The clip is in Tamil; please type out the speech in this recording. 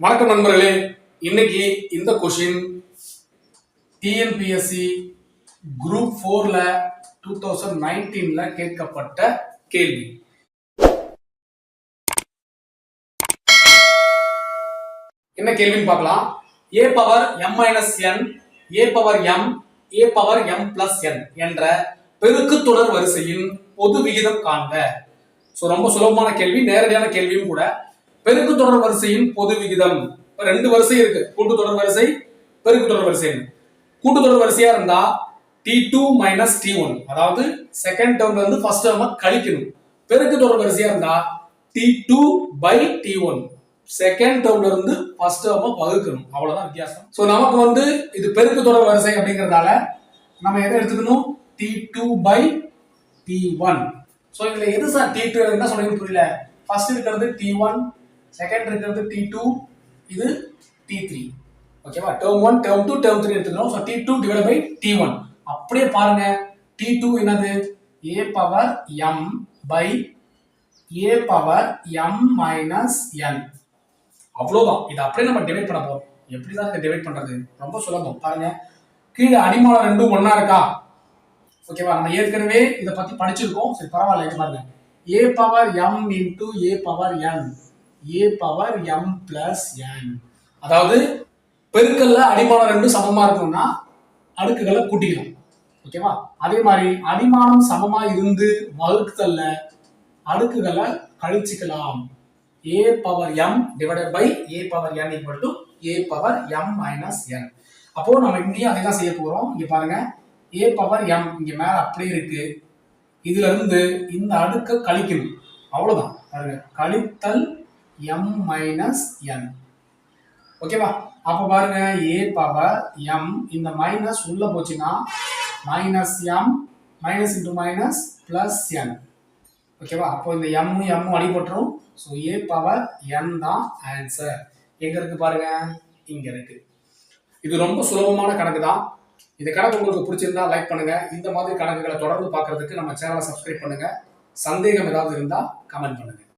வணக்கம் நண்பர்களே. இன்னைக்கு இந்த கொஷின் டிஎன்பிஎஸ்சி குரூப் ஃபோர்ல டூ தௌசண்ட் நைன்டீன்ல கேட்கப்பட்ட கேள்வி. என்ன கேள்வின்னு பார்க்கலாம். A power M minus N A power M A power M plus N என்ற பெருக்கு தொடர் வரிசையின் பொது விகிதம் காண்க. ஸோ ரொம்ப சுலபமான கேள்வி நேரடியான கேள்வியும் கூட பெருக்கு தொடர் வரிசையின் பொது விகிதம். ரெண்டு வரிசை இருக்கு. கூட்டு தொடர் வரிசை பெருக்கு தொடர் வரிசை. கூட்டு தொடர் வரிசையா இருந்தா T two minus T one அதாவது செகண்ட் டேர்ம்ல இருந்து ஃபர்ஸ்ட் டேர்ம கழிக்கணும். பெருக்கு தொடர் வரிசையா இருந்தா T two by T one second டேர்ம்ல இருந்து ஃபர்ஸ்ட் டேர்ம வகுக்கணும். அவ்வளவுதான் வித்தியாசம். ஸோ நமக்கு வந்து இது பெருக்கு தொடர் வரிசை அப்படிங்கறதால நம்ம எதை எடுத்துக்கணும்? T two by T one so இதுல எது சார் டி டூ என்ன சொல்றீங்கன்னு புரியல. ஃபர்ஸ்ட் இருக்கிறது டி ஒன் செகண்ட் இருக்கிறது டி டூ இது டி த்ரீ ஓகேவா term one term two term three எடுத்துக்கிறோம் so T two divide by T one அப்படியே பாருங்க. டி டூ என்னது? A power M by A power M minus N அவ்வளோதான் இதை அப்படியே நம்ம டிவைட் பண்ண போகிறோம் எப்படி தான் இதை டிவைட் பண்ணுறது ரொம்ப சுலபம். பாருங்க. கீழே அடிமானம் ரெண்டும் ஒன்றா இருக்கா? ஓகேவா நம்ம ஏற்கனவே இதை பற்றி படிச்சிருக்கோம். சரி பரவாயில்ல இது பாருங்க. A power M into A power N A power M plus N அதாவது பெருக்கல்ல அடிமானம் ரெண்டும் சமமா இருக்கணும்னா அடுக்குகளை கூட்டிக்கலாம். ஓகேவா அதே மாதிரி அடிமானம் சமமா இருந்து வகுத்தல்ல அடுக்குகளை கழிச்சுக்கலாம். A power M divided by A power N equal to A power M minus N அப்போ நம்ம இங்கேயும் அதை தான் செய்ய போகிறோம் இங்கே பாருங்க. ஏ பவர் எம் இங்க மேல அப்படியே இருக்கு. இதுல இருந்து இந்த அடுக்கை கழிக்கணும். அவ்வளவுதான். பாருங்க. கழித்தல் எம் மைனஸ் என் ஓகேவா அப்ப பாருங்க ஏ பவர் எம் இந்த மைனஸ் உள்ள போச்சுன்னா minus M minus into minus plus N ஓகேவா அப்போ இந்த எம் எம் அடிபட்டுரும். ஸோ ஏ பவர் என் தான் ஆன்சர் எங்க இருக்கு பாருங்க? இங்க இருக்கு. இது ரொம்ப சுலபமான கணக்கு தான். இந்த கணக்கு உங்களுக்கு பிடிச்சிருந்தா லைக் பண்ணுங்க. இந்த மாதிரி கணக்குகளை தொடர்ந்து பார்க்கறதுக்கு நம்ம சேனலை சப்ஸ்கிரைப் பண்ணுங்க. சந்தேகம் ஏதாவது இருந்தால் கமெண்ட் பண்ணுங்க.